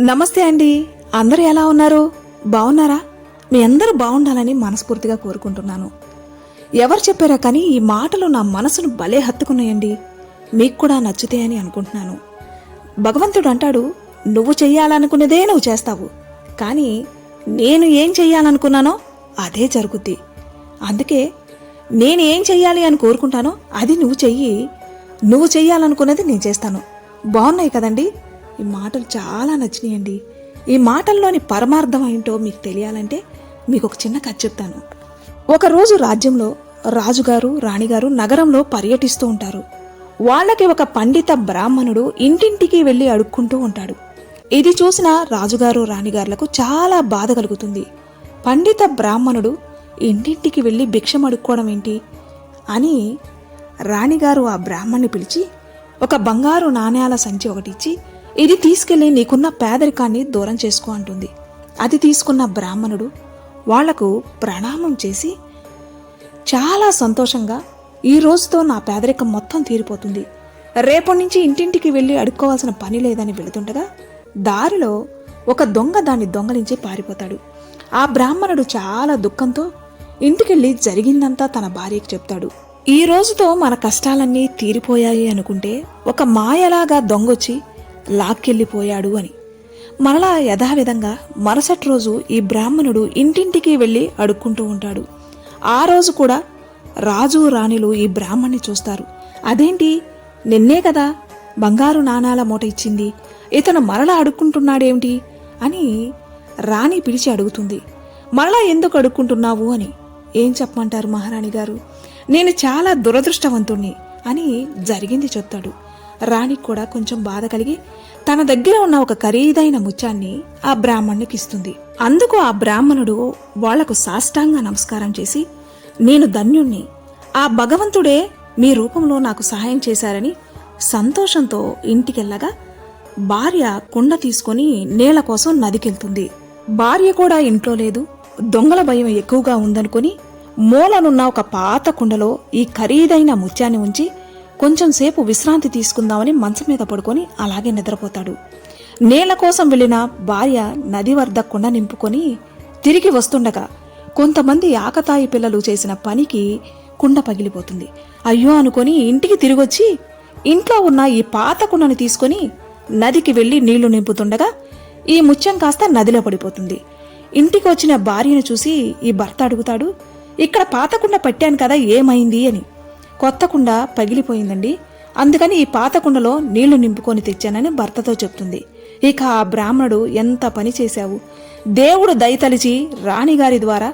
నమస్తే అండి. అందరూ ఎలా ఉన్నారు? బాగున్నారా? మీ అందరూ బాగుండాలని మనస్ఫూర్తిగా కోరుకుంటున్నాను. ఎవరు చెప్పారా కానీ ఈ మాటలు నా మనసును భలే హత్తుకున్నాయండి. మీకు కూడా నచ్చుతాయని అనుకుంటున్నాను. భగవంతుడు అంటాడు నువ్వు చెయ్యాలనుకున్నదే నువ్వు చేస్తావు. కానీ నేను ఏం చెయ్యాలనుకున్నానో అదే జరుగుద్ది. అందుకే నేను ఏం చెయ్యాలి అని కోరుకుంటానో అది నువ్వు చెయ్యి. నువ్వు చెయ్యాలనుకున్నది నేను చేస్తాను. బాగున్నాయి కదండీ? ఈ మాటలు చాలా నచ్చినాయండి. ఈ మాటల్లోని పరమార్థం ఏంటో మీకు తెలియాలంటే మీకు ఒక చిన్న కథ చెప్తాను. ఒకరోజు రాజ్యంలో రాజుగారు రాణిగారు నగరంలో పర్యటిస్తూ ఉంటారు. వాళ్ళకి ఒక పండిత బ్రాహ్మణుడు ఇంటింటికి వెళ్ళి అడుక్కుంటూ ఉంటాడు. ఇది చూసిన రాజుగారు రాణిగారులకు చాలా బాధ కలుగుతుంది. పండిత బ్రాహ్మణుడు ఇంటింటికి వెళ్ళి భిక్షం అడుక్కోవడం ఏంటి అని రాణిగారు ఆ బ్రాహ్మణ్ణి పిలిచి ఒక బంగారు నాణ్యాల సంచి ఒకటిచ్చి ఇది తీసుకెళ్ళి నీకున్న పేదరికాన్ని దూరం చేసుకో అంటుంది. అది తీసుకున్న బ్రాహ్మణుడు వాళ్ళకు ప్రణామం చేసి చాలా సంతోషంగా ఈ రోజుతో నా పేదరికం మొత్తం తీరిపోతుంది. రేపటి నుంచి ఇంటింటికి వెళ్ళి అడుక్కోవాల్సిన పని లేదని వెళుతుండగా దారిలో ఒక దొంగ దాన్ని దొంగలించి పారిపోతాడు. ఆ బ్రాహ్మణుడు చాలా దుఃఖంతో ఇంటికెళ్ళి జరిగిందంతా తన భార్యకి చెప్తాడు. ఈ రోజుతో మన కష్టాలన్నీ తీరిపోయాయి అనుకుంటే ఒక మాయలాగా దొంగొచ్చి లాక్కెళ్ళిపోయాడు అని. మరలా యథావిధంగా మరుసటి రోజు ఈ బ్రాహ్మణుడు ఇంటింటికి వెళ్ళి అడుక్కుంటూ ఉంటాడు. ఆ రోజు కూడా రాజు రాణిలు ఈ బ్రాహ్మణ్ణి చూస్తారు. అదేంటి? నిన్నే కదా బంగారు నాణాల మూట ఇచ్చింది. ఇతను మరలా అడుక్కుంటున్నాడేమిటి? అని రాణి పిలిచి అడుగుతుంది. మరలా ఎందుకు అడుక్కుంటున్నావు అని. ఏం చెప్పమంటారు మహారాణి గారు? నేను చాలా దురదృష్టవంతుణ్ణి అని జరిగింది చెప్తాడు. రాణికి కూడా కొంచెం బాధ కలిగి తన దగ్గర ఉన్న ఒక ఖరీదైన ముత్యాన్ని ఆ బ్రాహ్మణునికి ఇస్తుంది. అందుకు ఆ బ్రాహ్మణుడు వాళ్ళకు సాష్టాంగ నమస్కారం చేసి నేను ధన్యుణ్ణి. ఆ భగవంతుడే మీ రూపంలో నాకు సహాయం చేశారని సంతోషంతో ఇంటికెళ్ళగా భార్య కుండ తీసుకొని నేల కోసం నదికెళ్తుంది. భార్య కూడా ఇంట్లో లేదు. దొంగల భయం ఎక్కువగా ఉందనుకొని మూలనున్న ఒక పాత కుండలో ఈ ఖరీదైన ముత్యాన్ని ఉంచి కొంచెం సేపు విశ్రాంతి తీసుకుందామని మంచం మీద పడుకొని అలాగే నిద్రపోతాడు. నేల కోసం వెళ్ళిన భార్య నది వద్ద కుండ నింపుకొని తిరిగి వస్తుండగా కొంతమంది ఆకతాయి పిల్లలు చేసిన పనికి కుండ పగిలిపోతుంది. అయ్యో అనుకొని ఇంటికి తిరిగొచ్చి ఇంట్లో ఉన్న ఈ పాత కుండను తీసుకొని నదికి వెళ్ళి నీళ్ళు నింపుతుండగా ఈ ముత్యం కాస్త నదిలో పడిపోతుంది. ఇంటికి వచ్చిన భార్యను చూసి ఈ భర్త అడుగుతాడు ఇక్కడ పాత కుండ పట్టాను కదా ఏమైంది? అని. కొత్త కుండ పగిలిపోయిందండి. అందుకని ఈ పాత కుండలో నీళ్ళు నింపుకొని తెచ్చానని భర్తతో చెప్తుంది. ఇక ఆ బ్రాహ్మణుడు ఎంత పని చేశావు? దేవుడు దయతలిచి రాణిగారి ద్వారా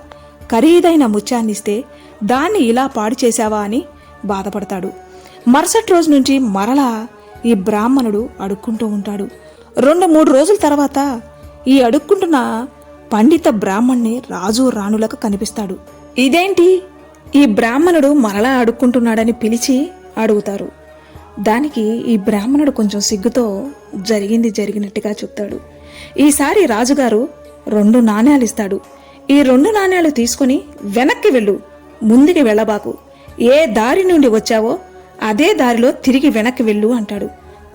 ఖరీదైన ముత్యాన్నిస్తే దాన్ని ఇలా పాడు చేశావా అని బాధపడతాడు. మరుసటి రోజు నుంచి మరలా ఈ బ్రాహ్మణుడు అడుక్కుంటూ ఉంటాడు. రెండు మూడు రోజుల తర్వాత ఈ అడుక్కుంటున్న పండిత బ్రాహ్మణ్ణి రాజు రాణులకు కనిపిస్తాడు. ఇదేంటి? ఈ బ్రాహ్మణుడు మరలా అడుక్కుంటున్నాడని పిలిచి అడుగుతారు. దానికి ఈ బ్రాహ్మణుడు కొంచెం సిగ్గుతో జరిగింది జరిగినట్టుగా చెప్తాడు. ఈసారి రాజుగారు రెండు నాణ్యాలు ఇస్తాడు. ఈ రెండు నాణ్యాలు తీసుకుని వెనక్కి వెళ్ళు. ముందుకి వెళ్ళబాకు. ఏ దారి నుండి వచ్చావో అదే దారిలో తిరిగి వెనక్కి వెళ్ళు అంటాడు.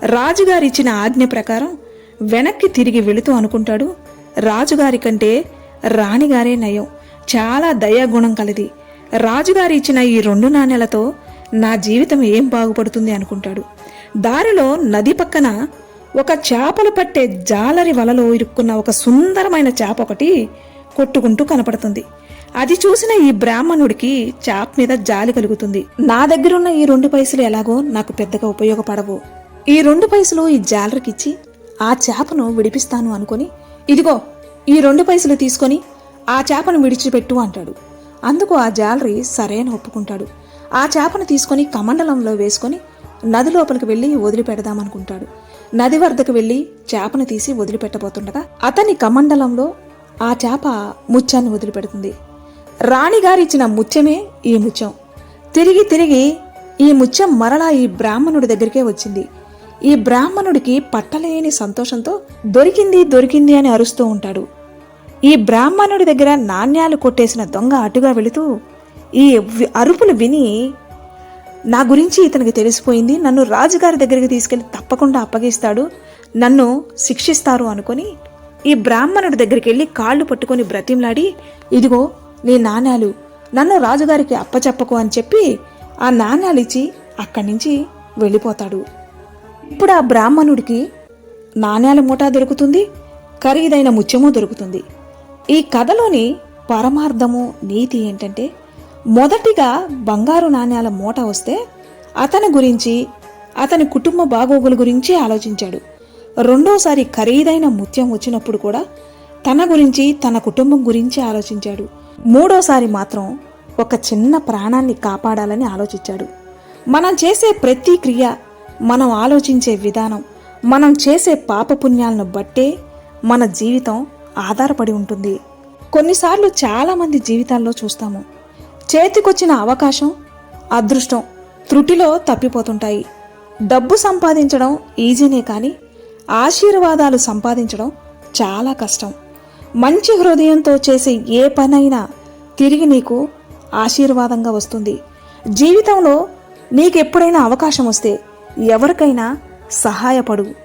రాజుగారిచ్చిన ఆజ్ఞ ప్రకారం వెనక్కి తిరిగి వెళుతూ అనుకుంటాడు. రాజుగారి కంటే రాణిగారే నయం. చాలా దయాగుణం కలది. రాజుగారు ఇచ్చిన ఈ రెండు నాణ్యాలతో నా జీవితం ఏం బాగుపడుతుంది అనుకుంటాడు. దారిలో నది పక్కన ఒక చేపలు పట్టే జాలరి వలలో ఇరుక్కున్న ఒక సుందరమైన చేప ఒకటి కొట్టుకుంటూ కనపడుతుంది. అది చూసిన ఈ బ్రాహ్మణుడికి చేప మీద జాలి కలుగుతుంది. నా దగ్గరున్న ఈ రెండు పైసలు ఎలాగో నాకు పెద్దగా ఉపయోగపడవు. ఈ రెండు పైసలు ఈ జాలరికిచ్చి ఆ చేపను విడిపిస్తాను అనుకొని ఇదిగో ఈ రెండు పైసలు తీసుకొని ఆ చేపను విడిచిపెట్టు అంటాడు. అందుకు ఆ జాలరి సరైన ఒప్పుకుంటాడు. ఆ చేపను తీసుకొని కమండలంలో వేసుకొని నది లోపలికి వెళ్ళి వదిలిపెడదామనుకుంటాడు. నది వద్దకు వెళ్ళి చేపను తీసి వదిలిపెట్టబోతుండగా అతని కమండలంలో ఆ చేప ముత్యాన్ని వదిలిపెడుతుంది. రాణిగారిచ్చిన ముత్యమే ఈ ముత్యం. తిరిగి తిరిగి ఈ ముత్యం మరలా ఈ బ్రాహ్మణుడి దగ్గరికే వచ్చింది. ఈ బ్రాహ్మణుడికి పట్టలేని సంతోషంతో దొరికింది దొరికింది అని అరుస్తూ ఉంటాడు. ఈ బ్రాహ్మణుడి దగ్గర నాణ్యాలు కొట్టేసిన దొంగ అటుగా వెళుతూ ఈ అరుపులు విని నా గురించి ఇతనికి తెలిసిపోయింది. నన్ను రాజుగారి దగ్గరికి తీసుకెళ్ళి తప్పకుండా అప్పగిస్తాడు. నన్ను శిక్షిస్తారు అనుకొని ఈ బ్రాహ్మణుడి దగ్గరికి వెళ్ళి కాళ్ళు పట్టుకొని బ్రతిమ్లాడి ఇదిగో నీ నాణ్యాలు. నన్ను రాజుగారికి అప్పచెప్పకు అని చెప్పి ఆ నాణ్యాలు ఇచ్చి అక్కడి నుంచి వెళ్ళిపోతాడు. ఇప్పుడు ఆ బ్రాహ్మణుడికి నాణ్యాల మూట దొరుకుతుంది ఖరీదైన ముత్యము దొరుకుతుంది. ఈ కథలోని పరమార్థము నీతి ఏంటంటే మొదటిగా బంగారు నాణ్యాల మూట వస్తే అతని గురించి అతని కుటుంబ బాగోగుల గురించి ఆలోచించాడు. రెండోసారి ఖరీదైన ముత్యం వచ్చినప్పుడు కూడా తన గురించి తన కుటుంబం గురించి ఆలోచించాడు. మూడోసారి మాత్రం ఒక చిన్న ప్రాణాన్ని కాపాడాలని ఆలోచించాడు. మనం చేసే ప్రతి క్రియ మనం ఆలోచించే విధానం మనం చేసే పాపపుణ్యాలను బట్టే మన జీవితం ఆధారపడి ఉంటుంది. కొన్నిసార్లు చాలామంది జీవితాల్లో చూస్తాము. చేతికొచ్చిన అవకాశం అదృష్టం త్రుటిలో తప్పిపోతుంటాయి. డబ్బు సంపాదించడం ఈజీనే కానీ ఆశీర్వాదాలు సంపాదించడం చాలా కష్టం. మంచి హృదయంతో చేసే ఏ పనైనా తిరిగి నీకు ఆశీర్వాదంగా వస్తుంది. జీవితంలో నీకెప్పుడైనా అవకాశం వస్తే ఎవరికైనా సహాయపడు.